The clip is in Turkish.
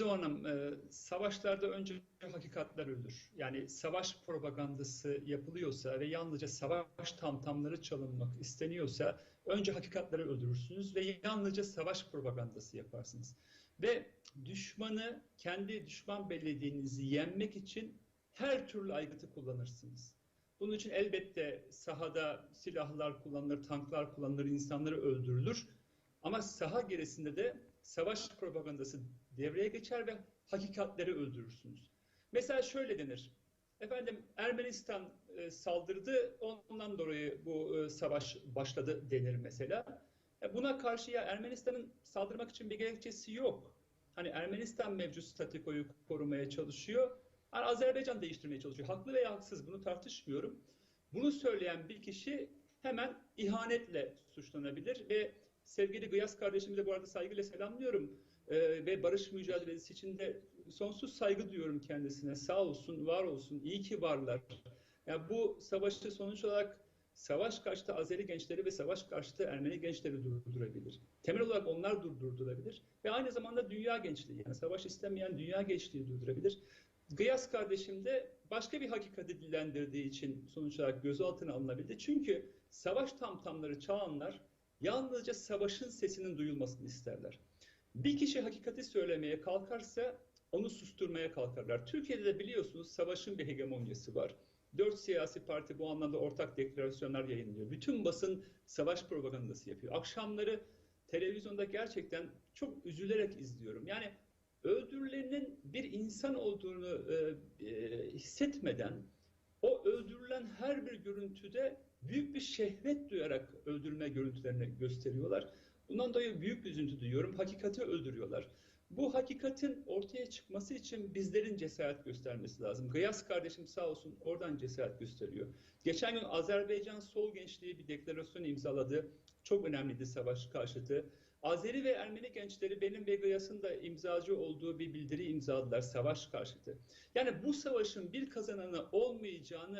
Hanım, e, savaşlarda önce hakikatler ölür. Yani savaş propagandası yapılıyorsa ve yalnızca savaş tamtamları çalınmak isteniyorsa önce hakikatleri öldürürsünüz ve yalnızca savaş propagandası yaparsınız. Ve düşmanı kendi düşman belirlediğinizi yenmek için her türlü aygıtı kullanırsınız. Bunun için elbette sahada silahlar kullanılır, tanklar kullanılır, insanları öldürülür. Ama saha gerisinde de savaş propagandası devreye geçer ve hakikatleri öldürürsünüz. Mesela şöyle denir. Efendim Ermenistan e, saldırdı, ondan dolayı bu e, savaş başladı denir mesela. E, buna karşı ya Ermenistan'ın saldırmak için bir gerekçesi yok. Hani Ermenistan mevcut statikoyu korumaya çalışıyor. Yani Azerbaycan değiştirmeye çalışıyor. Haklı veya haksız bunu tartışmıyorum. Bunu söyleyen bir kişi hemen ihanetle suçlanabilir ve sevgili Gıyas kardeşimi de bu arada saygıyla selamlıyorum ee, ve barış mücadelesi için de sonsuz saygı duyuyorum kendisine. Sağ olsun, var olsun, iyi ki varlar. Yani bu savaşı sonuç olarak savaş karşıtı Azeri gençleri ve savaş karşıtı Ermeni gençleri durdurabilir. Temel olarak onlar durdurabilir ve aynı zamanda dünya gençliği yani savaş istemeyen dünya gençliği durdurabilir. Gıyas kardeşim de başka bir hakikati dillendirdiği için sonuç olarak gözaltına alınabildi. Çünkü savaş tamtamları çalanlar yalnızca savaşın sesinin duyulmasını isterler. Bir kişi hakikati söylemeye kalkarsa onu susturmaya kalkarlar. Türkiye'de de biliyorsunuz savaşın bir hegemonyası var. Dört siyasi parti bu anlamda ortak deklarasyonlar yayınlıyor. Bütün basın savaş propagandası yapıyor. Akşamları televizyonda gerçekten çok üzülerek izliyorum. Yani öldürülenin bir insan olduğunu e, e, hissetmeden her bir görüntüde büyük bir şehvet duyarak öldürme görüntülerini gösteriyorlar. Bundan dolayı büyük üzüntü duyuyorum. Hakikati öldürüyorlar. Bu hakikatin ortaya çıkması için bizlerin cesaret göstermesi lazım. Gıyas kardeşim sağ olsun oradan cesaret gösteriyor. Geçen gün Azerbaycan Sol Gençliği bir deklarasyon imzaladı. Çok önemliydi savaş karşıtı. Azeri ve Ermeni gençleri benim ve Gıyas'ın da imzacı olduğu bir bildiri imzaladılar savaş karşıtı. Yani bu savaşın bir kazananı olmayacağını